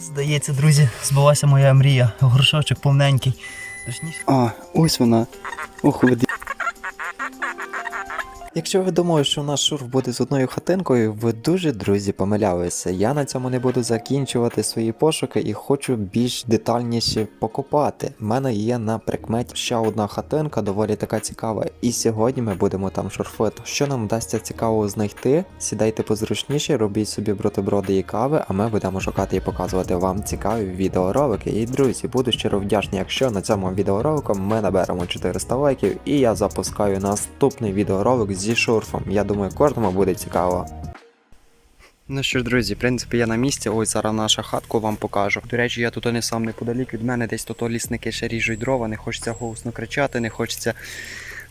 Здається, друзі, збулася моя мрія. Горшочок повненький. Точніше. А, ось вона. Ох, ви ді- Якщо ви думали, що наш шурф буде з одною хатинкою, ви дуже друзі помилялися. Я на цьому не буду закінчувати свої пошуки і хочу більш детальніше покопати. У мене є на прикметі ще одна хатинка, доволі така цікава. І сьогодні ми будемо там шурфити. Що нам вдасться цікавого знайти? Сідайте позручніше, робіть собі бутерброди і кави, а ми будемо шукати і показувати вам цікаві відеоролики. І друзі, буду щиро вдячний, якщо на цьому відеоролику ми наберемо 400 лайків, і я запускаю наступний відеоролик зі шурфом. Я думаю, кожному буде цікаво. Ну що ж, друзі, в принципі, я на місці. Ось зараз наша хатку вам покажу. До речі, я тут не сам неподалік від мене, десь тут лісники ще ріжуть дрова, не хочеться голосно кричати, не хочеться.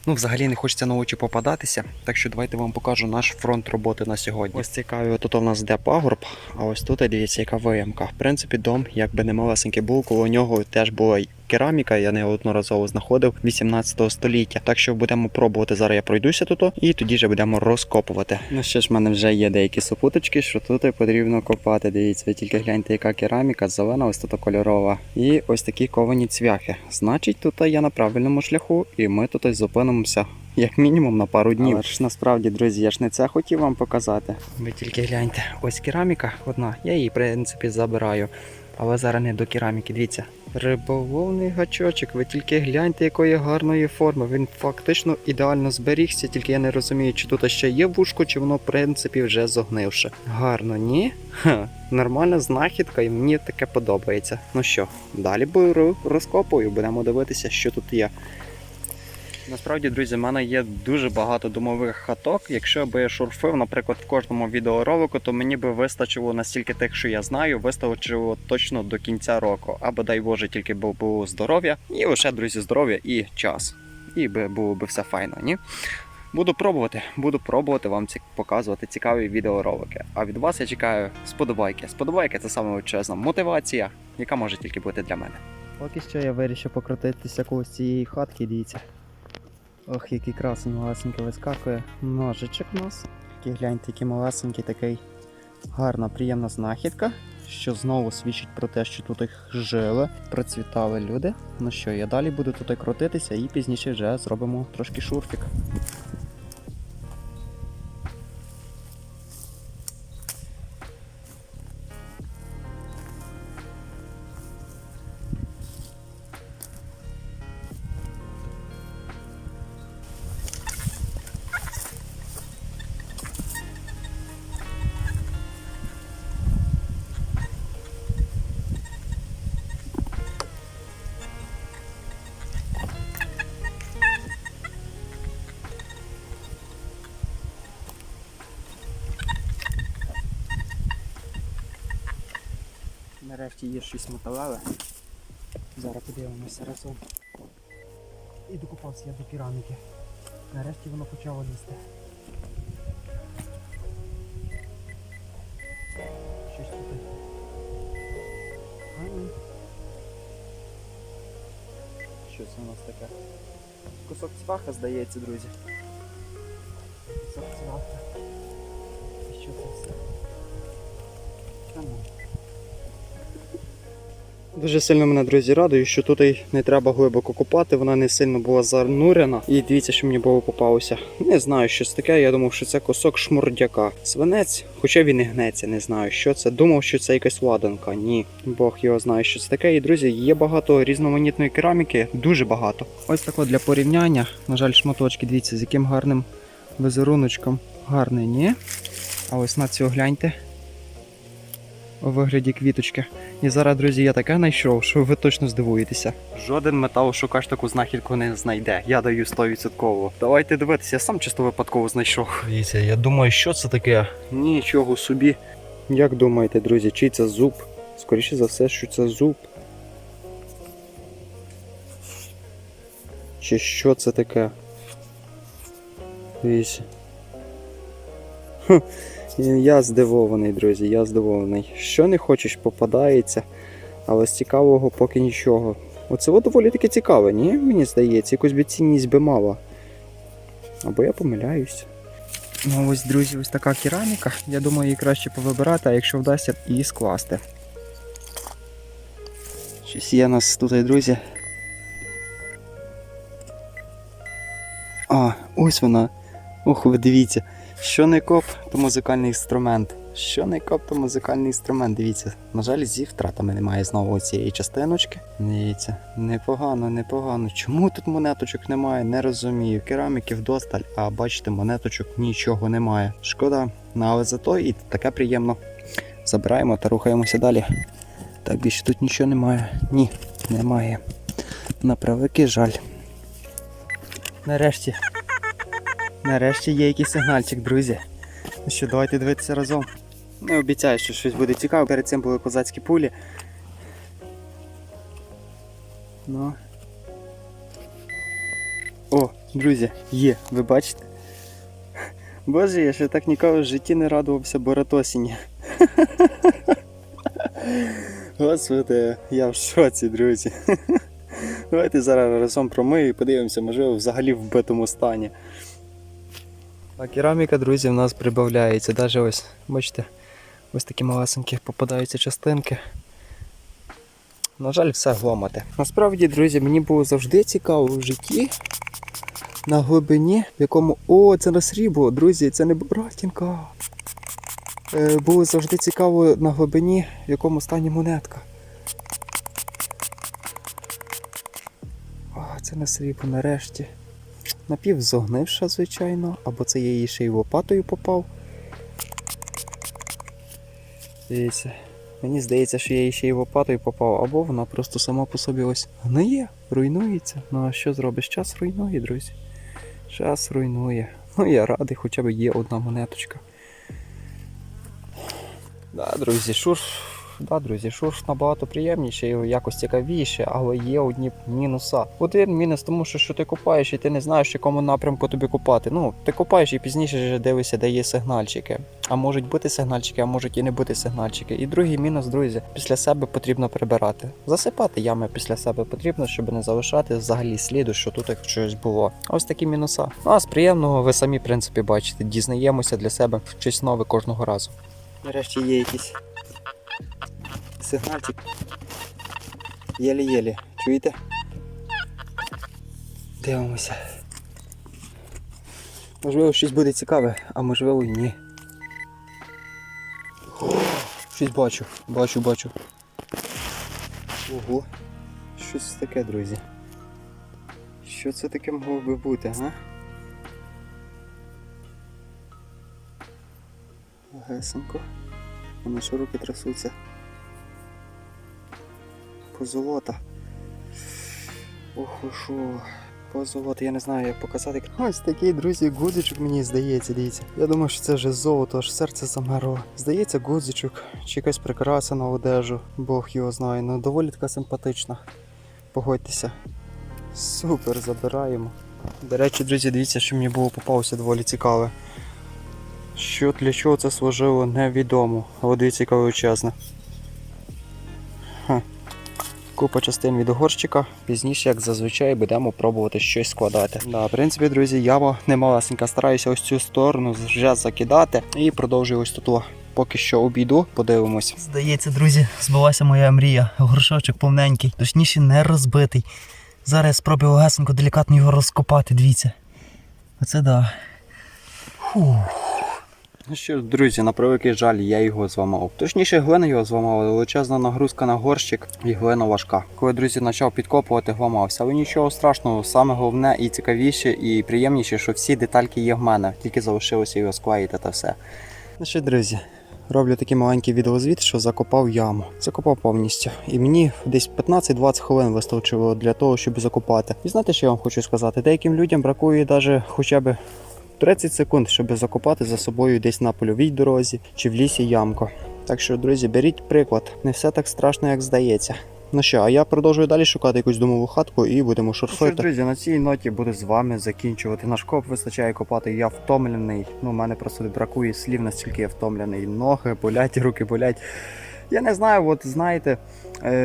Ну, взагалі не хочеться на очі попадатися. Так що давайте вам покажу наш фронт роботи на сьогодні. Ось цікаві, тут у нас де пагорб, а ось тут дивіться, яка виямка. В принципі, дом, якби не малесенький був, коло нього теж була кераміка, я неодноразово знаходив 18 століття. Так що будемо пробувати. Зараз я пройдуся тут і тоді вже будемо розкопувати. Ну що ж, в мене вже є деякі супуточки, що тут потрібно копати. Дивіться, ви тільки гляньте, яка кераміка, зелена, ось тут кольорова. І ось такі ковані цвяхи. Значить, тут я на правильному шляху, і ми тут зупинимося. Як мінімум на пару днів. Але ж насправді, друзі, я ж не це хотів вам показати. Ви тільки гляньте, ось кераміка одна. Я її, в принципі, забираю. Але зараз не до кераміки. Дивіться, риболовний гачочок. Ви тільки гляньте, якої гарної форми. Він фактично ідеально зберігся, тільки я не розумію, чи тут ще є вушко, чи воно, в принципі, вже зогнивше. Гарно, ні? Ха, нормальна знахідка, і мені таке подобається. Ну що, далі беру, розкопую, будемо дивитися, що тут є. Насправді, друзі, в мене є дуже багато домових хаток. Якщо би я шурфив, наприклад, в кожному відеоролику, то мені би вистачило настільки тих, що я знаю, вистачило точно до кінця року. Або дай Боже, тільки би було здоров'я, і лише, друзі, здоров'я і час. І би було би все файно, ні? Буду пробувати, буду пробувати вам ці- показувати цікаві відеоролики. А від вас я чекаю сподобайки. Сподобайки це саме величезна мотивація, яка може тільки бути для мене. Поки що я вирішив покрутитися колись цієї хатки, дивіться. Ох, який красень малесенький вискакує. Ножичок у нас. Такий гляньте, який малесенький, такий гарна, приємна знахідка, що знову свідчить про те, що тут їх жили, процвітали люди. Ну що, я далі буду тут крутитися і пізніше вже зробимо трошки шурфік. Нарешті є щось металеве. Зараз подивимося разом. І докопався я до кераміки. Нарешті воно почало лізти. Щось тут. А. Що це у нас таке? Кусок цваха, здається, друзі. Кусок цваха. І що це все? Ну. Дуже сильно мене, друзі, радує, що тут не треба глибоко копати, вона не сильно була занурена. І дивіться, що мені було попалося. Не знаю, що це таке. Я думав, що це кусок шмурдяка. Свинець, хоча він і гнеться, не знаю, що це. Думав, що це якась ладанка. Ні, Бог його знає, що це таке. І друзі, є багато різноманітної кераміки, дуже багато. Ось так от для порівняння. На жаль, шматочки, дивіться, з яким гарним візеруночком. Гарний, ні? А ось на цього гляньте. У вигляді квіточки. І зараз, друзі, я таке знайшов, що ви точно здивуєтеся. Жоден метал шукач таку знахідку не знайде. Я даю 100%. Давайте дивитися, я сам чисто випадково знайшов. Дивіться, я думаю, що це таке. Нічого собі. Як думаєте, друзі, чий це зуб? Скоріше за все, що це зуб. Чи що це таке? Дивіться. Хм, я здивований, друзі, я здивований. Що не хочеш, попадається, але з цікавого поки нічого. Оце доволі таки цікаве, ні? Мені здається, якусь би цінність би мала. Або я помиляюсь. Ну ось, друзі, ось така кераміка. Я думаю, її краще повибирати, а якщо вдасться, і скласти. Щось є нас тут, друзі. А, ось вона. Ох, ви дивіться. Що не коп, то музикальний інструмент. Що не коп, то музикальний інструмент. Дивіться. На жаль, зі втратами немає знову цієї частиночки. Дивіться, непогано, непогано. Чому тут монеточок немає? Не розумію. Кераміки вдосталь, а бачите, монеточок нічого немає. Шкода, ну, але зато і таке приємно. Забираємо та рухаємося далі. Так, більше тут нічого немає. Ні, немає. На превеликий жаль. Нарешті. Нарешті є якийсь сигнальчик, друзі. Ну що, давайте дивитися разом. Не обіцяю, що щось буде цікаве. Перед цим були козацькі пулі. Ну. О, друзі, є, ви бачите? Боже, я ще так ніколи в житті не радувався Боратосіні. Господи, я в шоці, друзі. Давайте зараз разом промию і подивимося, можливо, взагалі в вбитому стані. А кераміка, друзі, в нас прибавляється. Даже ось, бачите, ось такі малесенькі попадаються частинки. На жаль, все гломати. Насправді, друзі, мені було завжди цікаво в житті. На глибині, в якому. О, це на срібло, друзі, це не братінка. Е, було завжди цікаво на глибині, в якому стані монетка. А, це на срібло нарешті. Напівзогнивша, звичайно, або це я її ще й лопатою попав. Дивіться. Мені здається, що я її ще й лопатою попав, або вона просто сама по собі ось гниє, руйнується. Ну а що зробиш? Час руйнує, друзі. Час руйнує. Ну я радий, хоча б є одна монеточка. Да, друзі, шурф. Да, друзі, шурф набагато приємніший, якось цікавіше, але є одні мінуса. Один мінус, тому що, що ти копаєш і ти не знаєш, в якому напрямку тобі копати. Ну, ти копаєш і пізніше вже дивишся, де є сигнальчики. А можуть бути сигнальчики, а можуть і не бути сигнальчики. І другий мінус, друзі, після себе потрібно прибирати. Засипати ями після себе потрібно, щоб не залишати взагалі сліду, що тут щось було. Ось такі мінуса. Ну а з приємного ви самі, в принципі, бачите, дізнаємося для себе щось нове кожного разу. Нарешті є якісь сигнальчик. Єлі-єлі. Чуєте? Дивимося. Можливо, щось буде цікаве, а можливо і ні. Щось бачу, бачу, бачу. Ого. Щось таке, друзі. Що це таке могло би бути, га? Гесенько. Вони що руки трясуться. Позолота. Ох, що. Позолота, я не знаю, як показати. Ось такий, друзі, гудзичок мені здається, дивіться. Я думаю, що це вже золото, аж серце замерло. Здається, гудзичок, чи якась прикраса на одежу. Бог його знає. Ну доволі така симпатична. Погодьтеся. Супер, забираємо. До речі, друзі, дивіться, що мені було попалося доволі цікаве. Що для чого це служило, невідомо. Але дивіться, яка величезна. Ха. Купа частин від горщика. Пізніше, як зазвичай, будемо пробувати щось складати. Да, в принципі, друзі, яма немалесенька. Стараюся ось цю сторону вже закидати і продовжую ось тут. Поки що обійду, подивимось. Здається, друзі, збулася моя мрія. Горшочок повненький, точніше, не розбитий. Зараз я спробую легесенько, делікатно його розкопати, дивіться. Оце да. Фух. Ну що, друзі, на превеликий жаль, я його зламав. Точніше, глина його зламала, величезна нагрузка на горщик і глина важка. Коли друзі почав підкопувати, гламався. Але нічого страшного, саме головне і цікавіше, і приємніше, що всі детальки є в мене, тільки залишилося його склеїти та все. Ну що, друзі, роблю такий маленький відеозвіт, що закопав яму. Закопав повністю. І мені десь 15-20 хвилин вистачило для того, щоб закопати. І знаєте, що я вам хочу сказати? Деяким людям бракує навіть хоча б 30 секунд, щоб закопати за собою десь на польовій дорозі чи в лісі ямку. Так що, друзі, беріть приклад, не все так страшно, як здається. Ну що, а я продовжую далі шукати якусь домову хатку і будемо шурфити. друзі, на цій ноті буду з вами закінчувати. Наш коп вистачає копати. Я втомлений. Ну, у мене просто бракує слів, настільки я втомлений. Ноги болять, руки болять. Я не знаю, от знаєте,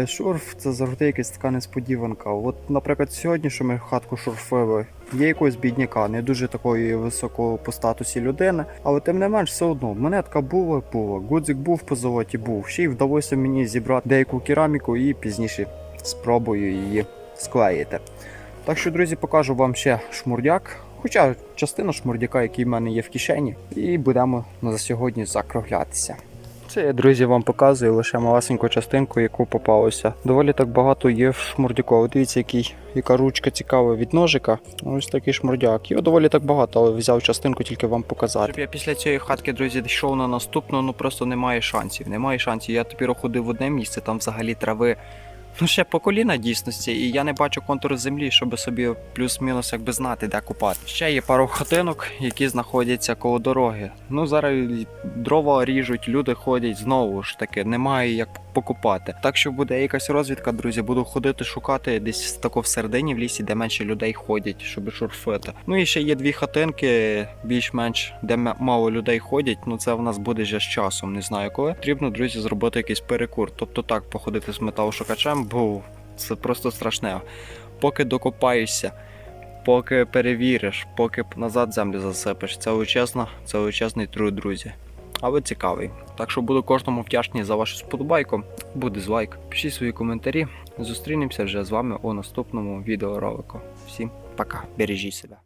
шурф це завжди якась така несподіванка. От, наприклад, сьогодні, що ми хатку шурфили, є якогось бідняка, не дуже такої високого по статусі людини, але тим не менш, все одно, монетка була, була, гудзик був по золоті, був. Ще й вдалося мені зібрати деяку кераміку і пізніше спробую її склеїти. Так що, друзі, покажу вам ще шмурдяк. Хоча частина шмурдяка, який в мене є в кишені, і будемо на сьогодні закруглятися. Це я, друзі, вам показую лише малесеньку частинку, яку попалося. Доволі так багато є в шмурдяку. Дивіться, який, яка ручка цікава від ножика. Ось такий шмурдяк. Його доволі так багато, але взяв частинку тільки вам показати. Щоб я після цієї хатки, друзі, йшов на наступну, ну просто немає шансів. Немає шансів. Я тепер ходив в одне місце, там взагалі трави. Ну, ще по коліна дійсності, і я не бачу контур землі, щоб собі плюс-мінус якби знати, де купати. Ще є пару хатинок, які знаходяться коло дороги. Ну зараз дрова ріжуть, люди ходять знову ж таки, немає як покупати. Так що буде якась розвідка, друзі, буду ходити шукати десь тако всередині в лісі, де менше людей ходять, щоб шурфити. Ну і ще є дві хатинки, більш-менш де мало людей ходять. Ну це в нас буде вже з часом, не знаю коли. Потрібно, друзі, зробити якийсь перекур. Тобто так, походити з металошукачем, бо це просто страшне. Поки докопаєшся, поки перевіриш, поки назад землю засипеш. Це величезно, це величезний труд, друзі. Але цікавий. Так що буду кожному вдячний за вашу сподобайку. Буде з лайк. Пишіть свої коментарі. Зустрінемося вже з вами у наступному відеоролику. Всім пока, бережіть себе.